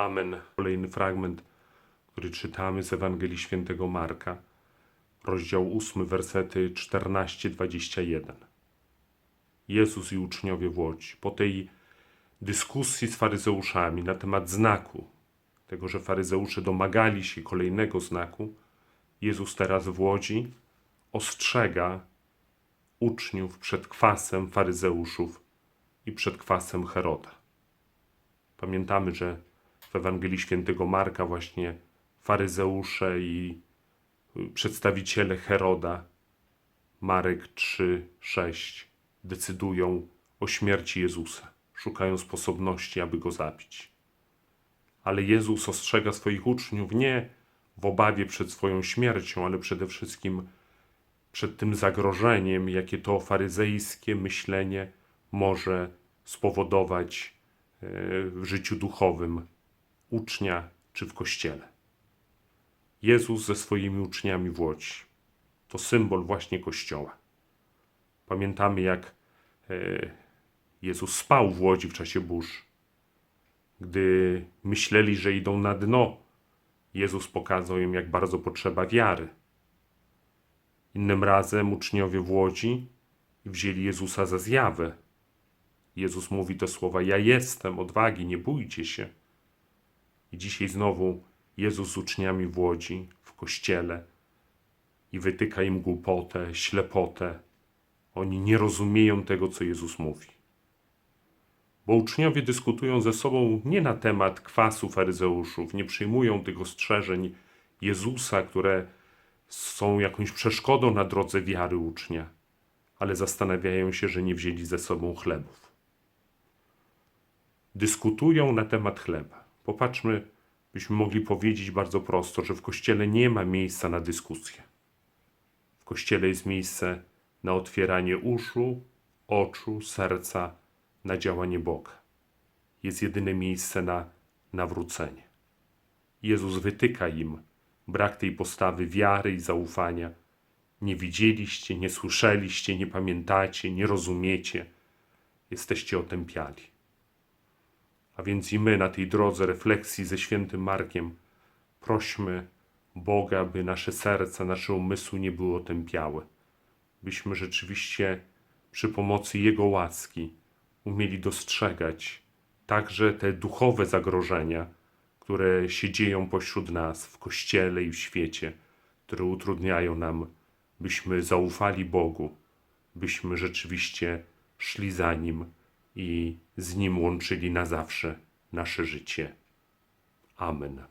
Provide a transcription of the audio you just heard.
Amen. Kolejny fragment, który czytamy z Ewangelii Świętego Marka, rozdział 8, wersety 14-21. Jezus i uczniowie w Łodzi. Po tej dyskusji z faryzeuszami na temat znaku, tego, że faryzeusze domagali się kolejnego znaku, Jezus teraz w Łodzi ostrzega uczniów przed kwasem faryzeuszów i przed kwasem Heroda. Pamiętamy, że w Ewangelii Świętego Marka właśnie faryzeusze i y, przedstawiciele Heroda, Marek 3, 6, decydują o śmierci Jezusa. Szukają sposobności, aby go zabić. Ale Jezus ostrzega swoich uczniów nie w obawie przed swoją śmiercią, ale przede wszystkim przed tym zagrożeniem, jakie to faryzejskie myślenie może spowodować e, w życiu duchowym ucznia czy w kościele. Jezus ze swoimi uczniami w Łodzi to symbol właśnie kościoła. Pamiętamy, jak e, Jezus spał w Łodzi w czasie burz. Gdy myśleli, że idą na dno, Jezus pokazał im, jak bardzo potrzeba wiary. Innym razem uczniowie w Łodzi wzięli Jezusa za zjawę. Jezus mówi te słowa: Ja jestem, odwagi, nie bójcie się. I dzisiaj znowu Jezus z uczniami w Łodzi, w kościele i wytyka im głupotę, ślepotę. Oni nie rozumieją tego, co Jezus mówi. Bo uczniowie dyskutują ze sobą nie na temat kwasu faryzeuszów, nie przyjmują tych ostrzeżeń Jezusa, które są jakąś przeszkodą na drodze wiary ucznia, ale zastanawiają się, że nie wzięli ze sobą chlebów. Dyskutują na temat chleba. Popatrzmy, byśmy mogli powiedzieć bardzo prosto, że w kościele nie ma miejsca na dyskusję. W kościele jest miejsce na otwieranie uszu, oczu, serca, na działanie Boga. Jest jedyne miejsce na nawrócenie. Jezus wytyka im brak tej postawy wiary i zaufania. Nie widzieliście, nie słyszeliście, nie pamiętacie, nie rozumiecie. Jesteście otępiali. A więc i my na tej drodze refleksji ze świętym Markiem prośmy Boga, by nasze serca, nasze umysły nie były otępiałe. Byśmy rzeczywiście przy pomocy Jego łaski umieli dostrzegać także te duchowe zagrożenia, które się dzieją pośród nas w kościele i w świecie, które utrudniają nam, byśmy zaufali Bogu, byśmy rzeczywiście szli za Nim i z Nim łączyli na zawsze nasze życie. Amen.